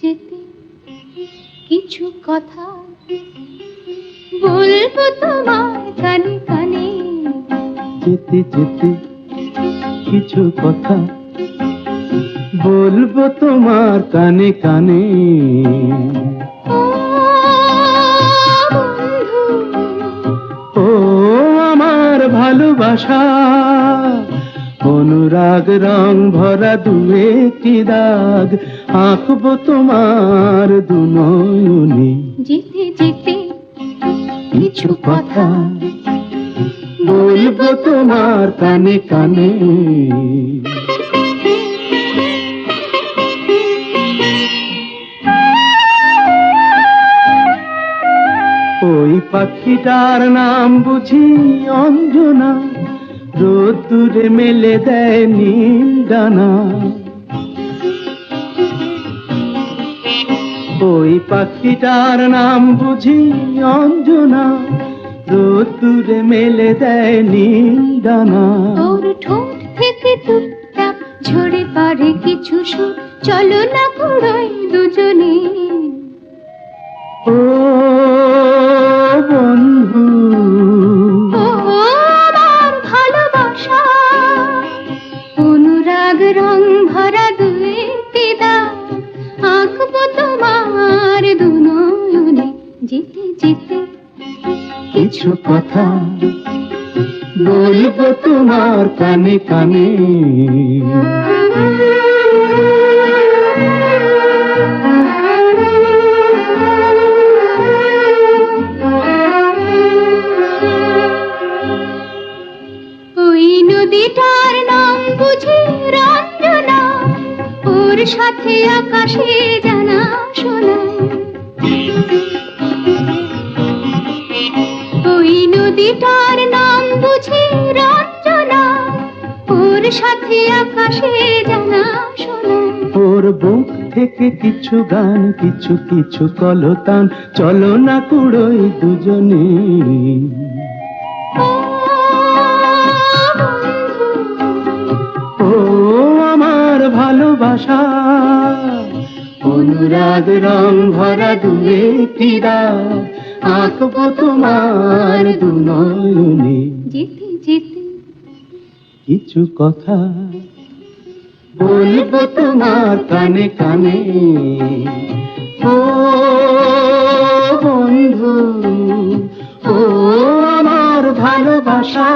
যেতে কিছু কথা বলব তোমার কানে কানে। যেতে যেতে কিছু কথা বলব তোমার কানে কানে। ও আমার ভালোবাসা অনুরাগ রং ভরা দুয়েটি দাগ। আঁকবো তোমার দু নয়নে যেতে যেতে কিছু কথা বলব তোমার কানে কানে। ওই পাখিটার নাম বুঝি অঞ্জনা। রোদ্দুরে মেলে দেয় নীল ডানা। ওই পাখিটার নাম বুঝি অঞ্জনা। রোদ্দুরে মেলে দেয় নীল ডানা। ওর ঠোঁট থেকে টুকটাক ঝরে পড়ে কিছু সুর। চলো না কুড়োই দুজনে। ও কিছু কথা বলব তোমার কানে কানে। ওই নদীটার নাম বুঝি রঞ্জনা। ওর সাথে আকাশে জানা নদীটার নাম বুঝি রঞ্জনা। ওর সাথে আকাশে জানা শোনা। ওর বুক থেকে কিছু গান কিছু কিছু কলতান। চলো না কুড়োই দুজনে। ও আমার ভালোবাসা। অনুরাগ রং ভরা দুয়ে তীরা আঁকবো তোমার দু নয়নে। যেতে যেতে। কিছু কথা বলব তোমার কানে কানে। ও বন্ধু ও আমার ভালোবাসা।